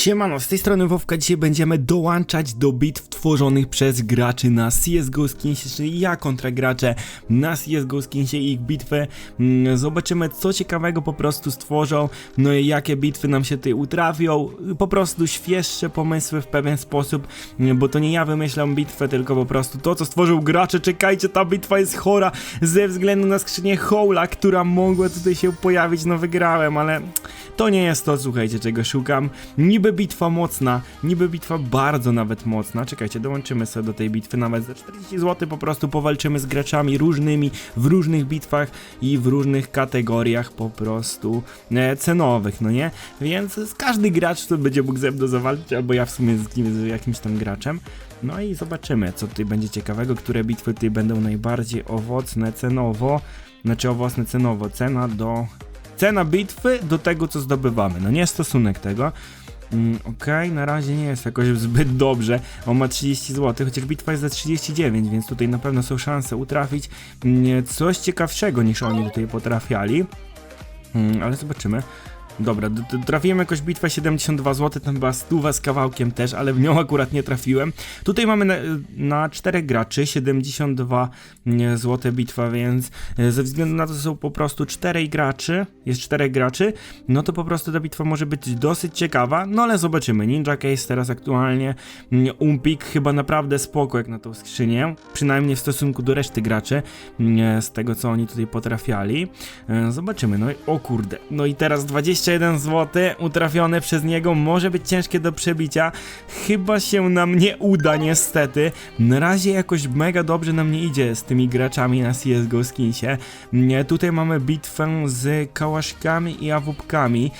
Siemano, z tej strony Wowka. Dzisiaj będziemy dołączać do bitw tworzonych przez graczy na CSGO Skinsie, czyli ja kontra gracze na CSGO Skinsie i ich bitwy. Mm, Zobaczymy co ciekawego po prostu stworzą, no i jakie bitwy nam się tutaj utrafią. Po prostu świeższe pomysły w pewien sposób, mm, bo to nie ja wymyślam bitwę, tylko po prostu to co stworzył gracze. Czekajcie, ta bitwa jest chora ze względu na skrzynię Howla, która mogła tutaj się pojawić, no wygrałem, ale to nie jest to, słuchajcie, czego szukam. Niby bitwa mocna, niby bitwa bardzo nawet mocna. Czekajcie, dołączymy sobie do tej bitwy nawet za 40 zł, po prostu powalczymy z graczami różnymi, w różnych bitwach i w różnych kategoriach po prostu e, cenowych, no nie? Więc każdy gracz tu będzie mógł ze mną zawalczyć, albo ja w sumie z, kim, z jakimś tam graczem. No i zobaczymy, co tutaj będzie ciekawego, które bitwy tutaj będą najbardziej owocne cenowo, znaczy owocne cenowo, cena do cena bitwy do tego, co zdobywamy. No nie stosunek tego. Mm, Okej, na razie nie jest jakoś zbyt dobrze. On ma 30 zł, chociaż bitwa jest za 39, więc tutaj na pewno są szanse utrafić mm, coś ciekawszego niż oni tutaj potrafiali. Mm, ale zobaczymy. Dobra, trafiłem jakoś bitwę 72 zł, tam była stuwa z kawałkiem też, ale w nią akurat nie trafiłem. Tutaj mamy na, na 4 graczy 72 mm, zł bitwa, więc e, ze względu na to, że są po prostu 4 graczy, jest 4 graczy, no to po prostu ta bitwa może być dosyć ciekawa, no ale zobaczymy. Ninja Case teraz aktualnie, mm, Umpik chyba naprawdę spoko jak na tą skrzynię, przynajmniej w stosunku do reszty graczy, mm, z tego co oni tutaj potrafiali. E, Zobaczymy, no i o kurde, no i teraz 21 zł utrafione przez niego może być ciężkie do przebicia. Chyba się nam nie uda niestety. Na razie jakoś mega dobrze nam nie idzie z tymi graczami na CSGO Skinsie. Tutaj mamy bitwę z kałaszkami i awupkami.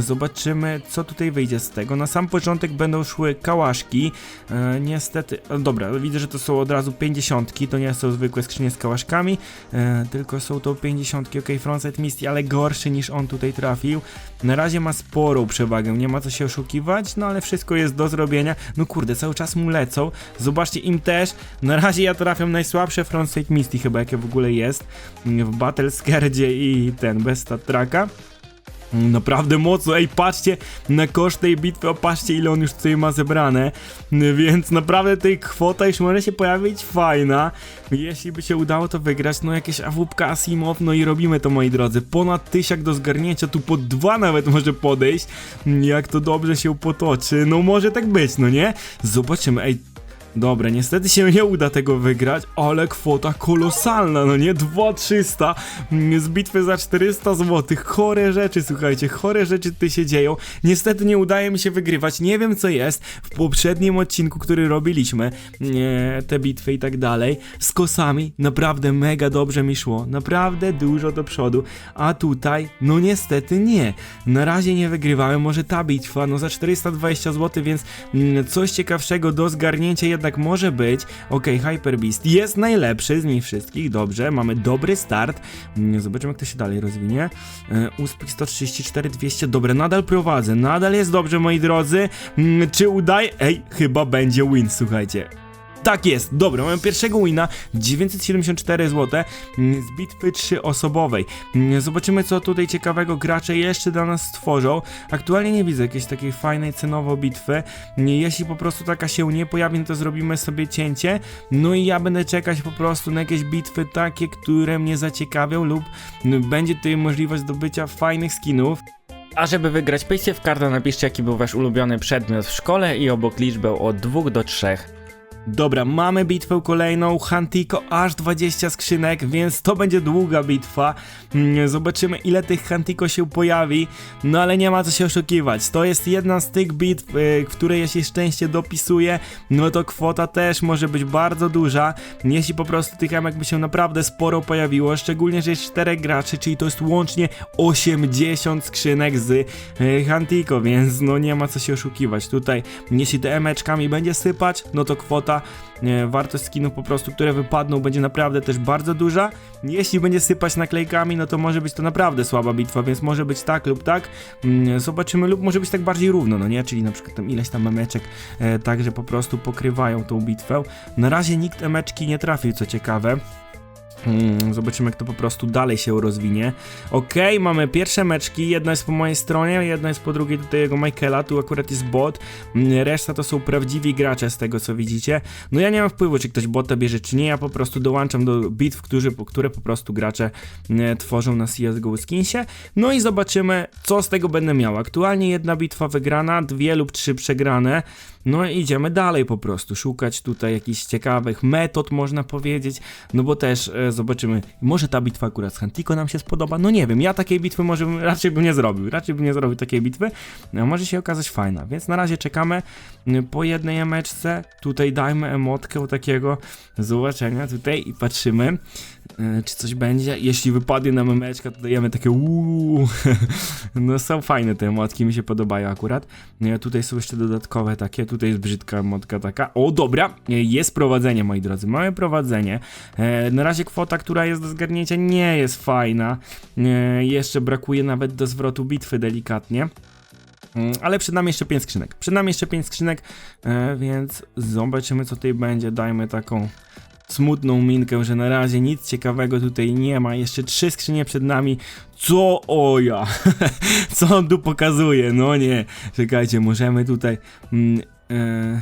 Zobaczymy co tutaj wyjdzie z tego. Na sam początek będą szły kałaszki. E, niestety, o, dobra, widzę, że to są od razu 50, to nie są zwykłe skrzynie z kałaszkami, e, tylko są to 50, ok, Frontside Misty, ale gorszy niż on tutaj trafił. Na razie ma sporą przewagę, nie ma co się oszukiwać, no ale wszystko jest do zrobienia. No kurde, cały czas mu lecą. Zobaczcie, im też. Na razie ja trafiam najsłabsze Frontside Misty chyba jakie w ogóle jest w Battle Scardzie i ten bez stat tracka. Naprawdę mocno, ej patrzcie na koszt tej bitwy, o patrzcie ile on już tutaj ma zebrane, więc naprawdę tej kwota już może się pojawić fajna, jeśli by się udało to wygrać, no jakieś awupka Asimow, no i robimy to moi drodzy, ponad tysiak do zgarnięcia, tu po dwa nawet może podejść, jak to dobrze się potoczy, no może tak być, no nie? Zobaczymy, ej Dobra, niestety się nie uda tego wygrać, ale kwota kolosalna, no nie? 2300 mm, z bitwy za 400 zł. Chore rzeczy, słuchajcie, chore rzeczy tutaj się dzieją. Niestety nie udaje mi się wygrywać, nie wiem co jest. W poprzednim odcinku, który robiliśmy, nie, te bitwy i tak dalej, z kosami, naprawdę mega dobrze mi szło. Naprawdę dużo do przodu. A tutaj, no niestety nie. Na razie nie wygrywałem, może ta bitwa, no za 420 zł, więc mm, coś ciekawszego do zgarnięcia jednak może być. Ok, Hyper Beast jest najlepszy z nich wszystkich, dobrze, mamy dobry start. Mm, Zobaczymy, jak to się dalej rozwinie. Uspik 134, 200, dobre, nadal prowadzę, nadal jest dobrze, moi drodzy. Mm, Czy udaje? Ej, chyba będzie win, słuchajcie. Tak jest, dobra, mamy pierwszego wina, 974 zł mm, z bitwy trzyosobowej. Mm, Zobaczymy, co tutaj ciekawego gracze jeszcze dla nas stworzą. Aktualnie nie widzę jakiejś takiej fajnej cenowo bitwy. Mm, Jeśli po prostu taka się nie pojawi, no to zrobimy sobie cięcie. No i ja będę czekać po prostu na jakieś bitwy takie, które mnie zaciekawią lub będzie tutaj możliwość zdobycia fajnych skinów. A żeby wygrać Paysafe Carda napiszcie jaki był wasz ulubiony przedmiot w szkole i obok liczbę od 2 do 3. Dobra, mamy bitwę kolejną, Hantiko, aż 20 skrzynek, więc to będzie długa bitwa. Mm, Zobaczymy ile tych Hantiko się pojawi, no ale nie ma co się oszukiwać. To jest jedna z tych bitw, y, w której jeśli szczęście dopisuje, no to kwota też może być bardzo duża. Jeśli po prostu tych emek by się naprawdę sporo pojawiło, szczególnie, że jest 4 graczy, czyli to jest łącznie 80 skrzynek z y, Hantiko, więc no nie ma co się oszukiwać. Tutaj, jeśli te emeczkami będzie sypać, no to kwota E, wartość skinów po prostu, które wypadną, będzie naprawdę też bardzo duża. Jeśli będzie sypać naklejkami, no to może być to naprawdę słaba bitwa, więc może być tak lub tak. Mm, Zobaczymy, lub może być tak bardziej równo, no nie? Czyli na przykład tam ileś tam emeczek, e, tak, że po prostu pokrywają tą bitwę. Na razie nikt emeczki nie trafił, co ciekawe. Mm, Zobaczymy, jak to po prostu dalej się rozwinie. Okej, mamy pierwsze meczki. Jedna jest po mojej stronie, jedna jest po drugiej tutaj jego Michaela. Tu akurat jest bot. Mm, Reszta to są prawdziwi gracze z tego, co widzicie. No ja nie mam wpływu, czy ktoś bota bierze, czy nie. Ja po prostu dołączam do bitw, którzy, które po prostu gracze mm, tworzą na CSGO Skinsie. No i zobaczymy, co z tego będę miał. Aktualnie jedna bitwa wygrana, dwie lub trzy przegrane. No i idziemy dalej po prostu, szukać tutaj jakichś ciekawych metod, można powiedzieć, no bo też e, zobaczymy, może ta bitwa akurat z Hantiko nam się spodoba, no nie wiem, ja takiej bitwy może bym, raczej bym nie zrobił, raczej bym nie zrobił takiej bitwy, no może się okazać fajna, więc na razie czekamy y, po jednej emeczce, tutaj dajmy emotkę takiego zobaczenia tutaj i patrzymy, czy coś będzie, jeśli wypadnie nam emeczka, to dajemy takie uuu, no są fajne te emotki, mi się podobają akurat, nie, tutaj są jeszcze dodatkowe takie, tutaj jest brzydka emotka taka. O, dobra, e, jest prowadzenie, moi drodzy, mamy prowadzenie. E, na razie kwota, która jest do zgarnięcia nie jest fajna. E, jeszcze brakuje nawet do zwrotu bitwy delikatnie. Mm, Ale przed nami jeszcze 5 skrzynek. Przed nami jeszcze 5 skrzynek, e, więc zobaczymy co tutaj będzie. Dajmy taką smutną minkę, że na razie nic ciekawego tutaj nie ma. Jeszcze trzy skrzynie przed nami. Co oja? Co on tu pokazuje? No nie. Czekajcie, możemy tutaj. Mm, e,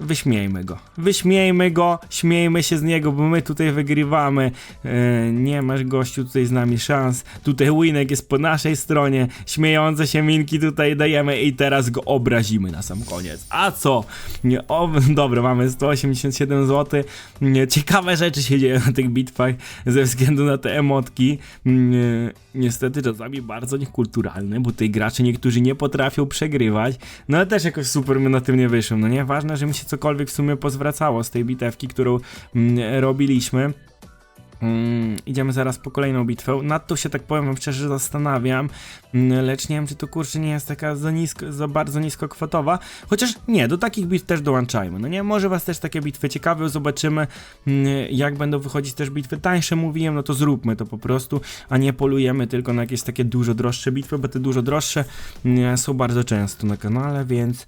Wyśmiejmy go. Wyśmiejmy go, śmiejmy się z niego, bo my tutaj wygrywamy. E, nie masz gościu tutaj z nami szans. Tutaj Winek jest po naszej stronie. Śmiejące się minki tutaj dajemy i teraz go obrazimy na sam koniec. A co? Nie, o, dobra, mamy 187 zł. Nie, ciekawe rzeczy się dzieją na tych bitwach ze względu na te emotki. Nie, niestety czasami bardzo niekulturalne, bo tutaj gracze niektórzy nie potrafią przegrywać. No ale też jakoś super my na tym nie wyszło. No nie, ważne, że mi się cokolwiek w sumie pozwracało z tej bitewki, którą mm, robiliśmy. Mm, idziemy zaraz po kolejną bitwę. Nad tą się tak powiem szczerze zastanawiam, mm, lecz nie wiem, czy to kurczę nie jest taka za, nisko, za bardzo nisko kwotowa. Chociaż nie, do takich bitw też dołączajmy. No nie, może was też takie bitwy ciekawe, zobaczymy mm, jak będą wychodzić też bitwy tańsze, mówiłem, no to zróbmy to po prostu, a nie polujemy tylko na jakieś takie dużo droższe bitwy, bo te dużo droższe mm, są bardzo często na kanale, więc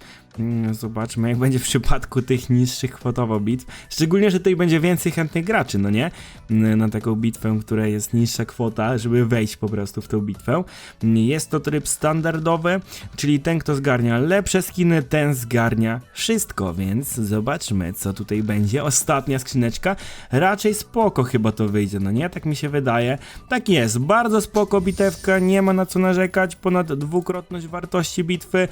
zobaczmy jak będzie w przypadku tych niższych kwotowo bitw. Szczególnie, że tutaj będzie więcej chętnych graczy, no nie? Mm, Na taką bitwę, która jest niższa kwota, żeby wejść po prostu w tą bitwę. Mm, Jest to tryb standardowy, czyli ten, kto zgarnia lepsze skiny, ten zgarnia wszystko, więc zobaczmy, co tutaj będzie. Ostatnia skrzyneczka, raczej spoko chyba to wyjdzie, no nie? Tak mi się wydaje. Tak jest, bardzo spoko bitewka, nie ma na co narzekać, ponad dwukrotność wartości bitwy.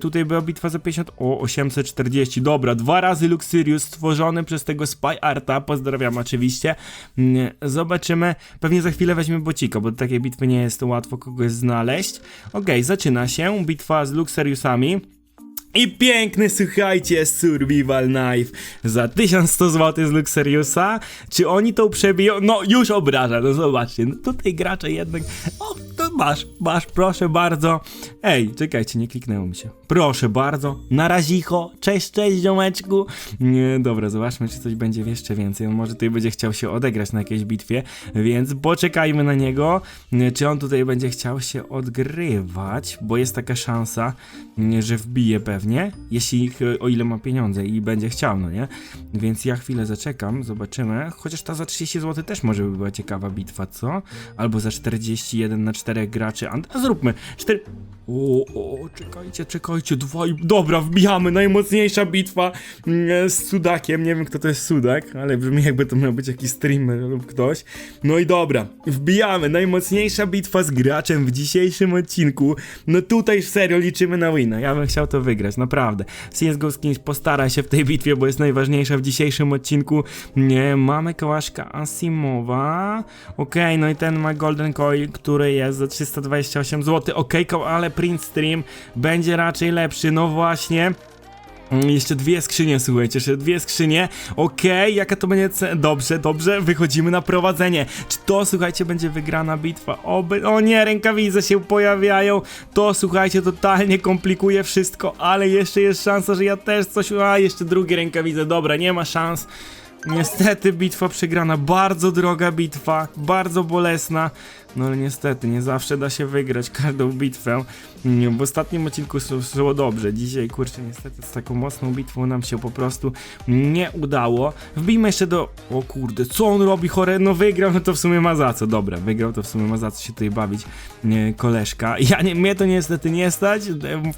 Tutaj była bitwa za 50, o 840, dobra, dwa razy Luxurius stworzony przez tego Spy Arta, pozdrawiam oczywiście. Mm, Zobaczymy, pewnie za chwilę weźmiemy bocika, bo do takiej bitwy nie jest łatwo kogoś znaleźć. Okej, zaczyna się, bitwa z Luxuriusami. I piękny, słuchajcie, Survival Knife za 1100 zł z Luxuriusa. Czy oni to przebiją? No, już obraża, no zobaczcie. No tutaj gracze jednak... O, masz, masz, proszę bardzo. Ej, czekajcie, nie kliknęło mi się. Proszę bardzo, na razicho, cześć, cześć, ziomeczku. Nie, dobra, zobaczmy, czy coś będzie jeszcze więcej. On może tutaj będzie chciał się odegrać na jakiejś bitwie, więc poczekajmy na niego. Nie, Czy on tutaj będzie chciał się odgrywać, bo jest taka szansa, że wbije pewnie, jeśli, o ile ma pieniądze i będzie chciał, no nie? Więc ja chwilę zaczekam, zobaczymy. Chociaż ta za 30 zł też może by była ciekawa bitwa, co? Albo za 41 na 4 graczy. A zróbmy 4. O, o, czekajcie, czekajcie, dwa. Dobra, wbijamy, najmocniejsza bitwa mm, z Sudakiem, nie wiem kto to jest Sudak, ale brzmi jakby to miał być jakiś streamer lub ktoś. No i dobra, wbijamy, najmocniejsza bitwa z graczem w dzisiejszym odcinku. No tutaj serio liczymy na wina, ja bym chciał to wygrać, naprawdę. CSGO Skins postara się w tej bitwie, bo jest najważniejsza w dzisiejszym odcinku. Nie, mamy kałaszka Asimowa, okej, no i ten ma Golden Coil, który jest za 328 zł, ko- ale print stream będzie raczej lepszy, no właśnie. Mm, Jeszcze dwie skrzynie, słuchajcie, jeszcze dwie skrzynie. Okej, jaka to będzie cena? Dobrze, dobrze, wychodzimy na prowadzenie. Czy to, słuchajcie, będzie wygrana bitwa? Oby... O nie, rękawice się pojawiają. To, słuchajcie, totalnie komplikuje wszystko, ale jeszcze jest szansa, że ja też coś... A, jeszcze drugie rękawice, dobra, nie ma szans. Niestety bitwa przegrana, bardzo droga bitwa, bardzo bolesna, no ale niestety nie zawsze da się wygrać każdą bitwę. W ostatnim odcinku sz- szło dobrze, dzisiaj kurczę niestety z taką mocną bitwą nam się po prostu nie udało. Wbijmy jeszcze do... O kurde, co on robi chore? No wygrał, no to w sumie ma za co, dobra, wygrał to w sumie ma za co się tutaj bawić nie, koleżka. Ja nie, mnie to niestety nie stać,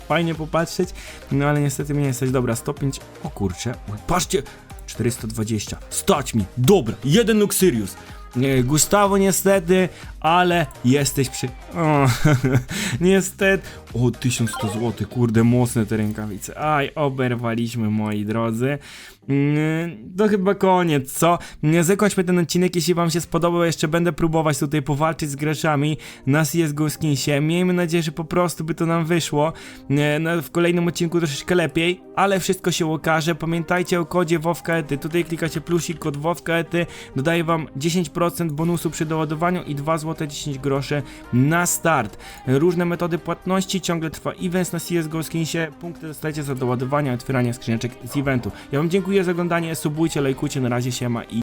fajnie popatrzeć, no ale niestety mnie nie stać, dobra, 105, o kurczę, patrzcie, 420. Stać mi. Dobra, jeden Luxurius. Nie, Gustawo niestety, ale jesteś przy... O, niestety. O, 1100 zł, kurde, mocne te rękawice. Aj, oberwaliśmy, moi drodzy. Mm, To chyba koniec, co? Zakończmy ten odcinek, jeśli wam się spodobał, jeszcze będę próbować tutaj powalczyć z graczami na CSGO Skinsie. Miejmy nadzieję, że po prostu by to nam wyszło. No, W kolejnym odcinku troszeczkę lepiej, ale wszystko się okaże. Pamiętajcie o kodzie WOWKETY. Tutaj klikacie plusik, kod WOWKETY. Dodaje wam 10% bonusu przy doładowaniu i 2 zł 10 groszy na start. Różne metody płatności, ciągle trwa event na CSGO Skinsie. Punkty dostajecie za doładowanie otwieranie skrzyneczek z eventu. Ja wam dziękuję za oglądanie, subujcie, lajkujcie, na razie siema i